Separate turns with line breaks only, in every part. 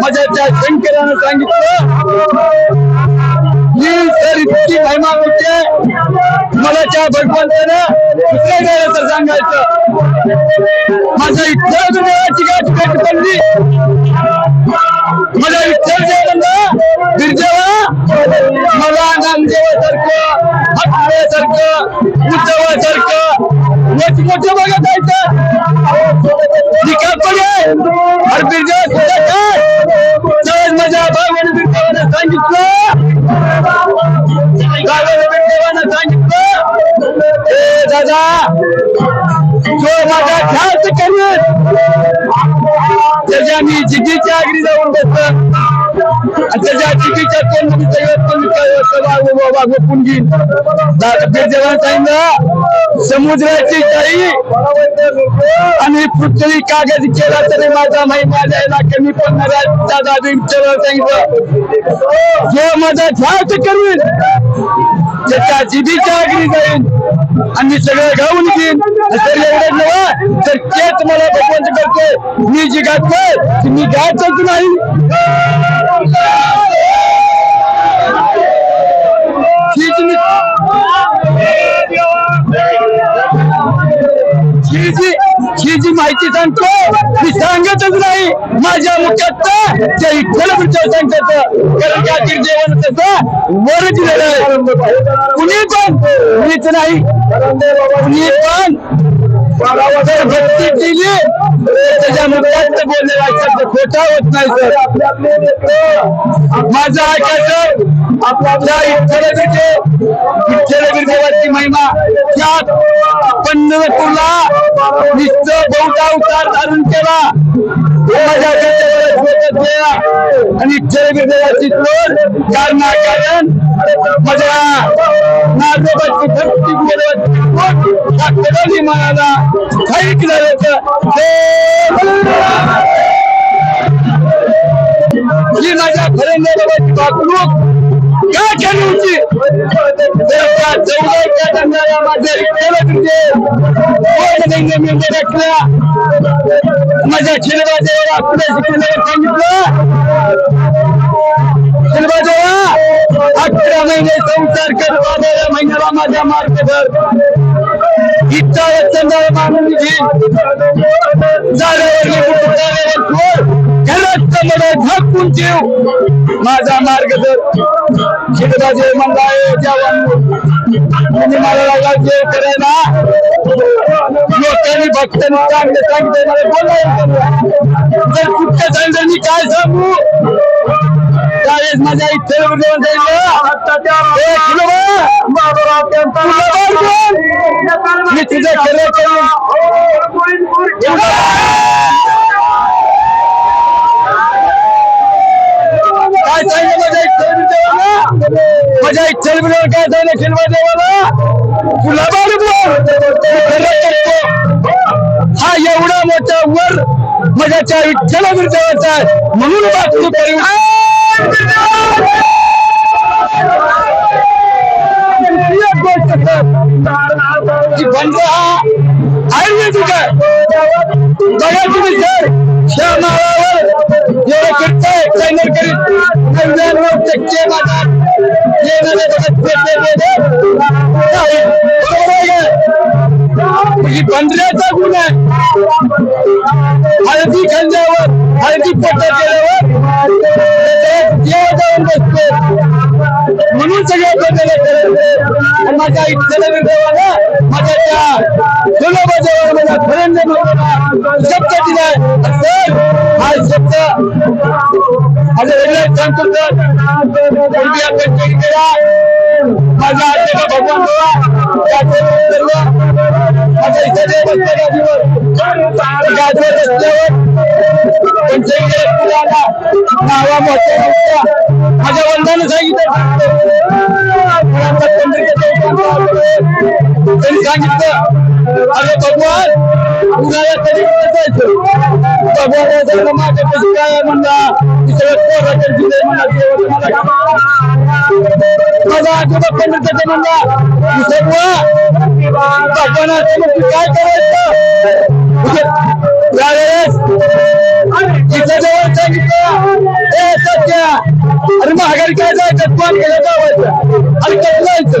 मजाच्या त्या सांगितलं मी जर इतकी महिमा होते मला त्या भगवंतानं दुसऱ्या गेलं सांगायचं. माझा इच्छा देवाची गाठ पडली मला विठ्ठल माझा ख्याल करेल त्याच्या मी जिगीच्या आगरी जाऊन बसतो आणि त्याच्या जिगीच्या तोंड सगळं तोंड वागवून घेईन जेव्हा सांगितलं समुद्राची काही आणि पृथ्वी कागद केला तरी माझा महिमा द्यायला कमी पण दादा जेव्हा सांगितलं जो माझा ध्यास करेल त्याच्या जीबीच्या आगरी जाईन. आणि सगळं गाऊन घेईन. तर एवढं नव्हा तर तेच मला भगवंत करतो मी जी गातोय मी गातच नाही. जी जी ही जी माहिती सांगतो मी सांगतच नाही. माझ्या मुख्यात त्या इथलं पुढच्या सांगतात कारण त्या जेवण त्याचं वर दिलेलं आहे. कुणी पण कुणीच नाही. कुणी पण. जर भक्ती केली खोटा होत नाही सर. माझं ऐकायचं? आपल्या इच्छेचे इच्छेला देवाची महिमा त्यात पंढरपूरला निश्चय बहुधा उतार धारण केला. आणि इच्छेला देवाची तोड कारण कारण माझ्या नागोबाची भक्ती बोलवत म्हणाला ऐकलं होतं ही माझ्या खरंदाबाची वागणूक का केली होती तर त्या चौदाच्या दंडाला माझ्या इच्छेला तुझे दोन महिने मी रखल्या माझ्या शिलबादेवर आपल्या शिकवण्यावर सांगितलं शिलबादेवा अकरा महिने संसार कर बारा महिन्याला माझ्या मार्ग धर इच्छा झाकून जीव माझा मार्ग जर शिकदाचे मंगाय जवान मला लागला जे करायला. लोकांनी भक्तांनी चांगले चांगले मला बोलायला जर कुठच्या सांगितलं काय सांगू? त्यावेळेस माझ्या इथे बोलवून जाईल तुझं खरं काय सांगितलं माझ्या इच्छेला देवाला माझ्या काय सांगितलं शिल्वा देवाला तुला हा एवढा मोठा वर माझ्या त्या विठ्ठला आहे. म्हणून गोष्ट कर. की बंद हा आयुर्वेदिक आहे बघा तुम्ही सर. त्या माळावर एवढं फिरताय चॅनल करीत. नव्याण्णव टक्के ही बंदऱ्याचा गुण आहे. हळदी खाल्ल्यावर हळदी पोटात गेल्यावर देव जाऊन बसतो. म्हणून सगळे बदल करायचे माझ्या इच्छेला देवाला माझ्या त्या गुलाबाजवळ मला धनंजय मला शब्द दिलाय सर हा शब्द माझ्या वेगळ्या सांगतो सर पूर्वी आपण चेक केला माझ्या आजोबा भगवान बाबा त्याचे सर्व माझ्या इथे बसल्या गाडीवर रस्त्यावर त्यांच्या पुराला नावा मोठ्या मोठ्या माझ्या वडिलांनी सांगितलं त्यांनी सांगितलं अरे भगवान उन्हाळ्यात तरी जायचं भगवान जर माझ्यापाशी काय म्हणला? दुसरं पोराच्या दिले म्हणा माझा आजोबा पंडित म्हणला दुसरं भगवानाचं काय करायचं? म्हणजे, त्यावेळेस तिच्या जवळ सांगितलं काय जायचं? कोण गेलं जावायचं आणि कसं जायचं.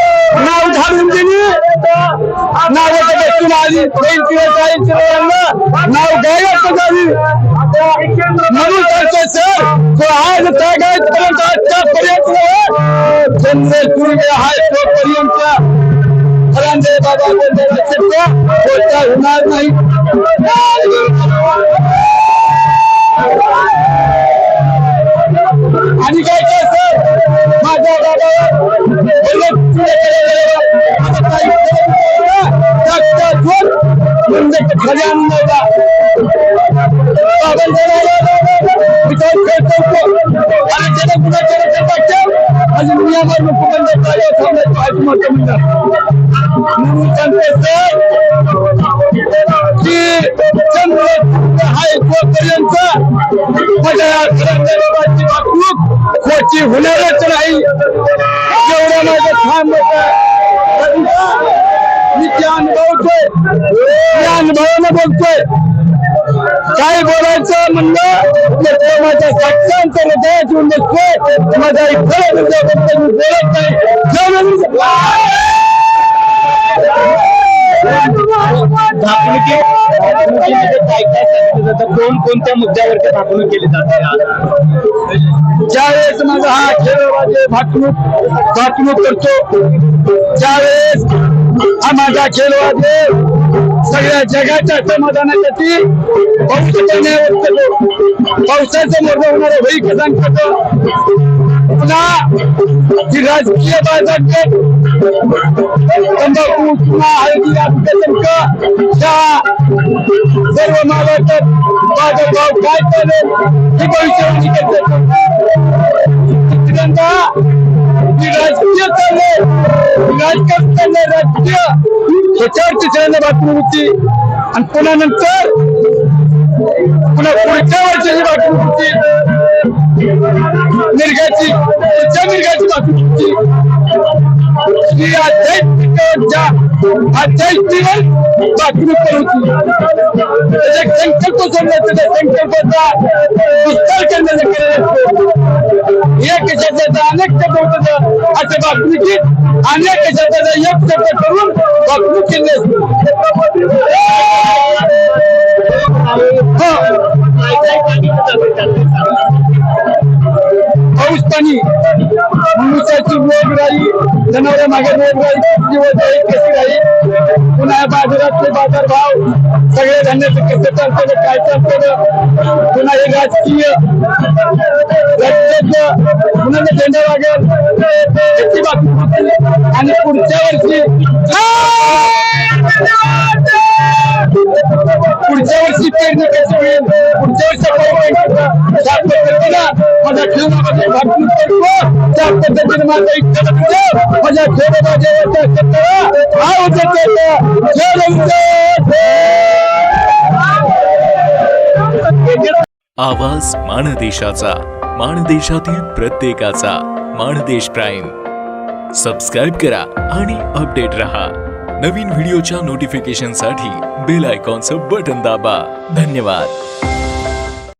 आली बैल किंवा जायची नाव गायब म्हणून सांगतोय सर तो आज सांगायच पर्यंत आजच्यापर्यंत जन्म सूर्य आहे तोपर्यंत बाबा होणार नाही. आणि काय काय सर? माझ्या बाबावर म्हणजे खाली आणून विचार करतो आणि त्याला पुन्हा तर कार्य थांबण्याचं आज मोठं म्हणतात म्हणून सर की चंद्र हाय माझ्या या वागणूक खोटी होणारच नाही जेवढं माझं ठाम होतं मी ते अनुभवतोय त्या? अनुभवानं बघतोय काय बोलायचं म्हणलं? तर माझ्या साक्षांत हृदयात येऊन बघतोय माझ्या इथं हृदयाबद्दल मी बोलत नाही.
कोण कोणत्या मुद्द्यावरती भाकणूक केली जाते
ज्यावेळेस माझा हा खेळ भाकणूक भाकणूक करतो ज्यावेळेस हा माझा खेळवाजे सगळ्या जगाच्या समाधानासाठी पावसाचा न्याय करतो. पावसाचं मोठं होणारं होई कथन करतो पुन्हा जी राजकीय बाजारपेठ तंबाखू पुन्हा हळदी आत्मसंक चहा सर्व मालाचं माझा भाव काय चालेल ही भविष्यवाणी करते राजकारण चाललंय राजकीय ह्याच्यावर तिसऱ्यांदा बातमी होती. आणि पुन्हा नंतर पुन्हा पुढच्या वर्षाची बातमी होती. निर्गाची पुढच्या निर्गाची बातमी होती. श्री आध्यात्मिकच्या आध्यात्मिक बातमी पण होती त्याचा संकल्प सोडला त्याच्या संकल्पाचा विस्तार करण्याचा केलेला असतो एक शब्दाचा अनेक शब्द होतं असं बातमीची अनेक शब्दाचा एक शब्द करून बातमी केली असते ठिकाणी मनुष्याची रोग राहील जनावर मागे रोग राहील दिवस राहील कशी राहील पुन्हा बाजारातले बाजार भाव सगळे धान्याचं कसं चालतं काय चालतं पुन्हा हे राजकीय पुन्हा ते झेंडा लागेल त्याची बातमी आणि पुढच्या वर्षी त्या पद्धतीनं माझ्या खेळामध्ये करतो त्या पद्धतीने इच्छा हा
आवाज माणदेशाचा माणदेशातील प्रत्येकाचा माणदेश प्राईम. सबस्क्राईब करा आणि अपडेट रहा. नवीन व्हिडिओच्या नोटिफिकेशनसाठी बेल आयकॉनचं बटन दाबा. धन्यवाद.